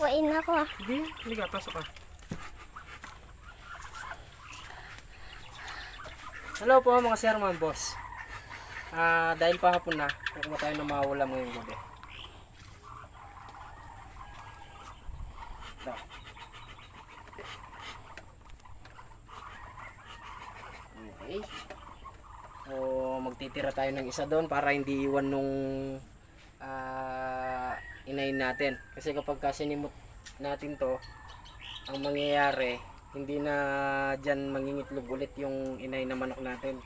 Tuturuin ako. ah. Hindi, hindi ka, pasok ka. Hello po mga sir, mga boss. Ah, dahil pa hapon na, kukuha tayo ng mga ulam ngayong gabi. Ito. Okay. So, magtitira tayo ng isa doon para hindi iwan nung ah, inayin natin. Kasi kapag kasinimot natin to, ang mangyayari, hindi na dyan mangingitlog ulit yung inay na manok natin.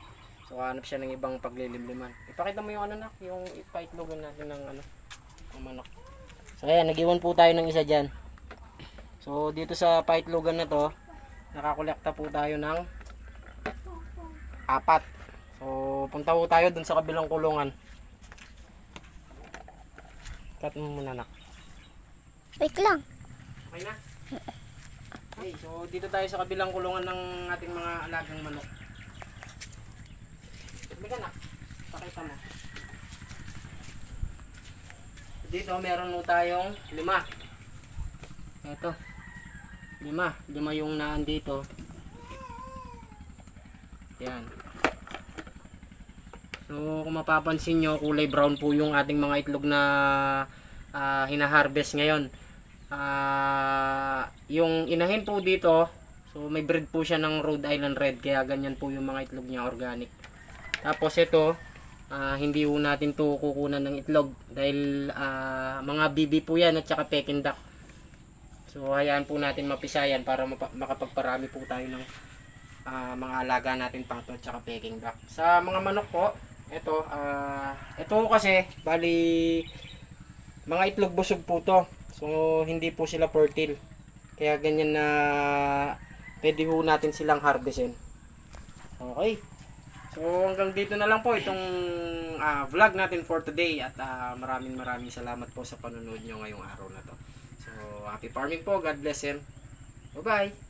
So hanap siya ng ibang paglilimliman. Ipakita mo yung ano na, yung ipaitlogan natin ng ano, ng manok. So ayan, nag-iwan po tayo ng isa dyan. So dito sa paitlogan na to, nakakolekta po tayo ng apat. So punta po tayo dun sa kabilang kulungan. Cut mo muna nak. Wait lang. Okay na? Okay, so dito tayo sa kabilang kulungan ng ating mga alagang manok. Halika na. Pakita mo. Dito meron mo tayong lima. Ito. Lima. Lima yung naan dito. Yan. So kung mapapansin nyo, kulay brown po yung ating mga itlog na ah, hinaharvest ngayon. Ah, yung inahin po dito, so may breed po siya ng Rhode Island Red kaya ganyan po yung mga itlog niya organic. Tapos ito, ah, hindi po natin to kukunan ng itlog dahil ah, mga bibi po yan at saka Peking duck. So hayaan po natin mapisayan para makapagparami po tayo ng ah, mga alaga natin pato at saka Peking duck. Sa mga manok po, ito, ah, ito kasi bali mga itlog busog po to. So, hindi po sila fertile. Kaya ganyan na pwede ho natin silang harvestin. Okay. So, hanggang dito na lang po itong ah, vlog natin for today. At ah, maraming maraming salamat po sa panonood nyo ngayong araw na to. So, happy farming po. God bless and bye-bye.